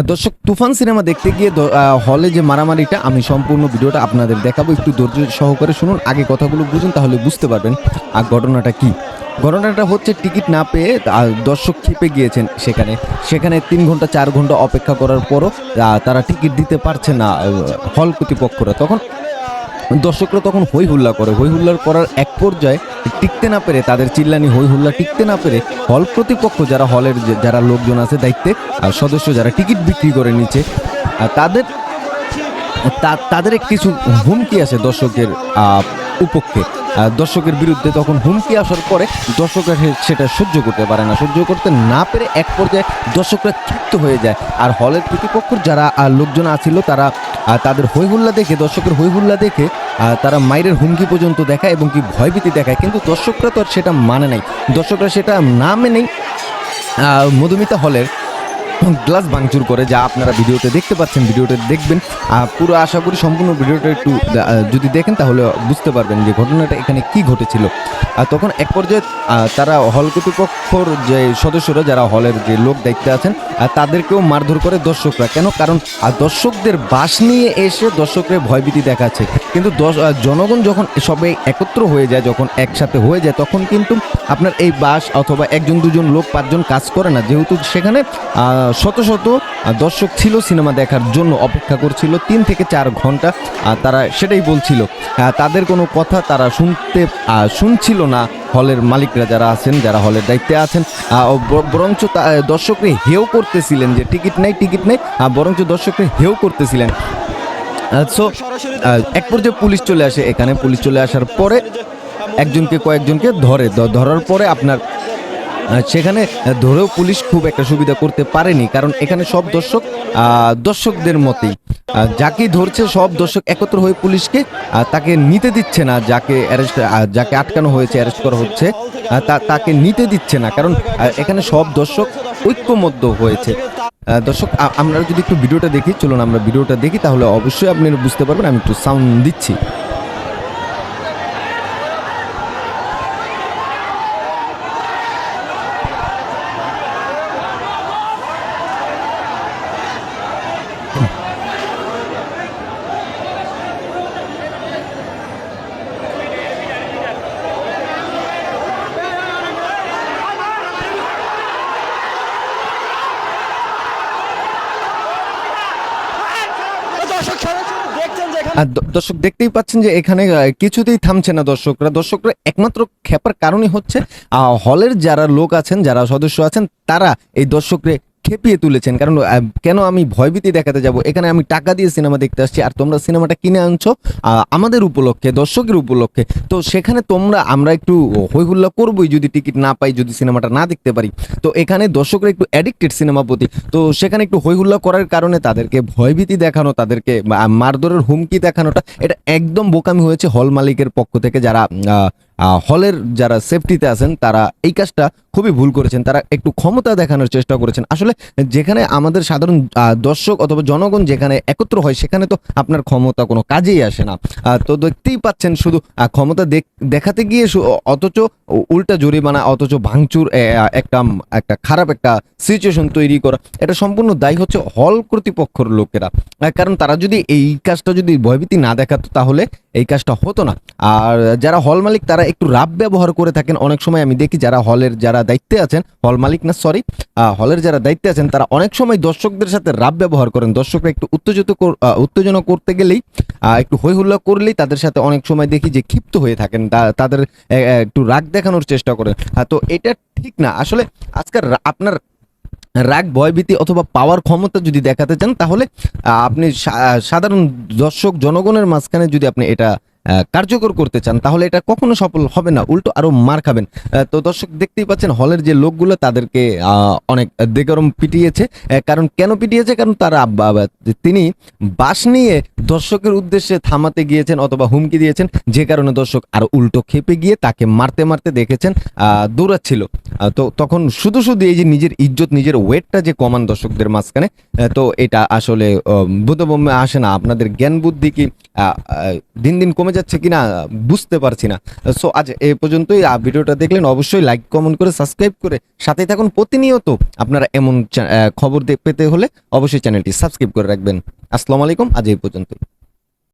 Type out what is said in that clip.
দর্শক, তুফান সিনেমা দেখতে গিয়ে হলে যে মারামারিটা, আমি সম্পূর্ণ ভিডিওটা আপনাদের দেখাবো। একটু ধৈর্য সহকারে শুনুন, আগে কথাগুলো বুঝুন, তাহলে বুঝতে পারবেন আর ঘটনাটা কি। ঘটনাটা হচ্ছে, টিকিট না পেয়ে দর্শক খেপে গিয়েছেন সেখানে। সেখানে তিন ঘণ্টা, চার ঘণ্টা অপেক্ষা করার পরও তারা টিকিট দিতে পারছে না হল কর্তৃপক্ষরা। তখন দর্শকরা তখন হই হুল্লা করে। হই হুল্লার করার এক পর্যায়ে টিকতে না পেরে তাদের চিল্লানি হই হুল্লা টিকতে না পেরে হল প্রতিপক্ষ যারা হলের যারা লোকজন আছে দায়িত্বে আর সদস্য যারা টিকিট বিক্রি করে নিচ্ছে তাদের তাদের কিছু হুমকি আছে দর্শকের উপক্ষে। দর্শকের বিরুদ্ধে তখন হুমকি আসার পরে দর্শকরা সেটা সহ্য করতে পারে না। সহ্য করতে না পেরে এক পর্যায়ে দর্শকরা ক্ষিপ্ত হয়ে যায়। আর হলের প্রতিপক্ষ যারা লোকজন আছিল তারা তাদের হইহুল্লা দেখে, দর্শকের হইহুল্লা দেখে তারা মাইরের হুমকি পর্যন্ত দেখায় এবং কি ভয়ভীতি দেখায়। কিন্তু দর্শকরা তো আর সেটা মানে নাই। দর্শকরা সেটা না মেনেই মধুমিতা হলের গ্লাস ভাঙচুর করে যা আপনারা ভিডিওতে দেখতে পাচ্ছেন, ভিডিওতে দেখবেন। পুরো আশা করি সম্পূর্ণ ভিডিওটা একটু যদি দেখেন তাহলে বুঝতে পারবেন যে ঘটনাটা এখানে কি ঘটেছিল। আর তখন এক পর্যায়ে তারা হল কর্তৃপক্ষর যে সদস্যরা, যারা হলের যে লোক দায়িত্বে আছেন তাদেরকেও মারধর করে দর্শকরা। কেন? কারণ দর্শকদের বাস নিয়ে এসে দর্শকদের ভয়ভীতি দেখাচ্ছে। কিন্তু জনগণ যখন সবে একত্র হয়ে যায়, যখন একসাথে হয়ে যায়, তখন কিন্তু আপনার এই বাস অথবা একজন, দুজন লোক, পাঁচজন কাজ করে না। যেহেতু সেখানে শত শত দর্শক ছিল সিনেমা দেখার জন্য অপেক্ষা করছিল। তিন থেকে চার ঘণ্টা তারা সেটাই বলছিল। তাদের কোনো কথা তারা শুনতে শুনছিল না। হলের মালিকরা যারা আছেন, যারা হলের দায়িত্বে আছেন বরঞ্চ দর্শকরা হেও করতেছিলেন যে টিকিট নেই টিকিট নেই বরঞ্চ দর্শকরা হেও করতেছিলেন। সো এক পর্যায়ে পুলিশ চলে আসে। এখানে পুলিশ চলে আসার পরে একজনকে কয়েকজনকে ধরে ধরার পরে আপনার সেখানে ধরেও পুলিশ খুব একটা সুবিধা করতে পারেনি, কারণ এখানে সব দর্শক দর্শকদের মতেই। যাকে ধরছে, সব দর্শক একত্র হয়ে পুলিশকে তাকে নিতে দিচ্ছে না, যাকে অ্যারেস্ট যাকে আটকানো হয়েছে, অ্যারেস্ট করা হচ্ছে তা- তাকে নিতে দিচ্ছে না, কারণ এখানে সব দর্শক ঐক্যমধ্য হয়েছে। দর্শক আমরা যদি একটু ভিডিওটা দেখি, চলুন আমরা ভিডিওটা দেখি, তাহলে অবশ্যই আপনি বুঝতে পারবেন, আমি একটু সাউন্ড দিচ্ছি দর্শক সরাসরি দেখছেন যে এখানে আর দর্শক দেখতেই পাচ্ছেন যে এখানে কিছুতেই থামছে না দর্শকরা। দর্শকরা একমাত্র খেপার কারণই হচ্ছে হলের যারা লোক আছেন, যারা সদস্য আছেন, তারা এই দর্শকরে খেপিয়ে তুলেছেন। কারণ কেন আমি ভয়ভীতি দেখাতে যাব? এখানে আমি টাকা দিয়ে সিনেমা দেখতে আসছি আর তোমরা সিনেমাটা কিনে আনছো আমাদের উপলক্ষে, দর্শকের উপলক্ষে। তো সেখানে তোমরা, আমরা একটু হইহুল্লা করবোই যদি টিকিট না পাই, যদি সিনেমাটা না দেখতে পারি। তো এখানে দর্শকরা একটু অ্যাডিক্টেড সিনেমা প্রতি। তো সেখানে একটু হইহুল্লা করার কারণে তাদেরকে ভয়ভীতি দেখানো, তাদেরকে মারধরের হুমকি দেখানোটা, এটা একদম বোকামি হয়েছে হল মালিকের পক্ষ থেকে যারা হলের যারা সেফটিতে আছেন, তারা এই কাজটা খুবই ভুল করেছেন। তারা একটু ক্ষমতা দেখানোর চেষ্টা করেছেন। আসলে যেখানে আমাদের সাধারণ দর্শক অথবা জনগণ যেখানে একত্র হয়, সেখানে তো আপনার ক্ষমতা কোনো কাজেই আসে না। তো দেখতেই পাচ্ছেন শুধু ক্ষমতা দেখ- দেখাতে গিয়ে অথচ উল্টা জরিমানা, অথচ ভাঙচুর একটা একটা খারাপ একটা সিচুয়েশন তৈরি করা। এটা সম্পূর্ণ দায়ী হচ্ছে হল কর্তৃপক্ষের লোকেরা। কারণ তারা যদি এই কাজটা যদি ভয়ভীতি না দেখাতো, তাহলে এই কাজটা হতো না। আর যারা হল মালিক, তারা একটু রাব ব্যবহার করে থাকেন। অনেক সময় আমি দেখি যারা হলের যারা দায়িত্বে আছেন হল মালিক না সরি হলের যারা দায়িত্বে আছেন তারা অনেক সময় দর্শকদের সাথে রাব ব্যবহার করেন। দর্শকরা একটু উত্তেজিত উত্তেজনা করতে গেলেই একটু হই হুল্লা করলেই তাদের সাথে অনেক সময় দেখি যে ক্ষিপ্ত হয়ে থাকেন। তাদের একটু রাগ দেখানোর চেষ্টা করেন। আহ, তো এটা ঠিক না। আসলে আজকাল আপনার রাগ ভয়ভীতি অথবা পাওয়ার ক্ষমতা যদি দেখাতে চান তাহলে আপনি সাধারণ দর্শক জনগণের মাঝখানে যদি আপনি এটা কার্যকর করতে চান, তাহলে এটা কখনো সফল হবে না, উল্টো আরও মার খাবেন। তো দর্শক দেখতেই পাচ্ছেন, হলের যে লোকগুলো তাদেরকে অনেক দেগরম পিটিয়েছে। কারণ কেন পিটিয়েছে? কারণ তারা তিনি বাস নিয়ে দর্শকের উদ্দেশ্যে থামাতে গিয়েছেন অথবা হুমকি দিয়েছেন, যে কারণে দর্শক আরও উল্টো খেপে গিয়ে তাকে মারতে মারতে দেখেছেন দৌড়াচ্ছিল। তো তখন শুধু শুধু এই যে নিজের ইজ্জত, নিজের ওয়েটটা যে কমান দর্শকদের মাঝখানে তো এটা আসলে বোধবম্যে আসে না। আপনাদের জ্ঞান বুদ্ধি কি দিন দিন কমে যাচ্ছে কিনা বুঝতে পারছি না। সো আজ এ পর্যন্তই। ভিডিওটা দেখলেন অবশ্যই লাইক কমেন্ট করে সাবস্ক্রাইব করে। সাথে থাকুন প্রতিনিয়ত আপনারা এমন খবর পেতে হলে অবশ্যই চ্যানেলটি সাবস্ক্রাইব করে রাখবেন। আসসালামু আলাইকুম, আজ এই পর্যন্ত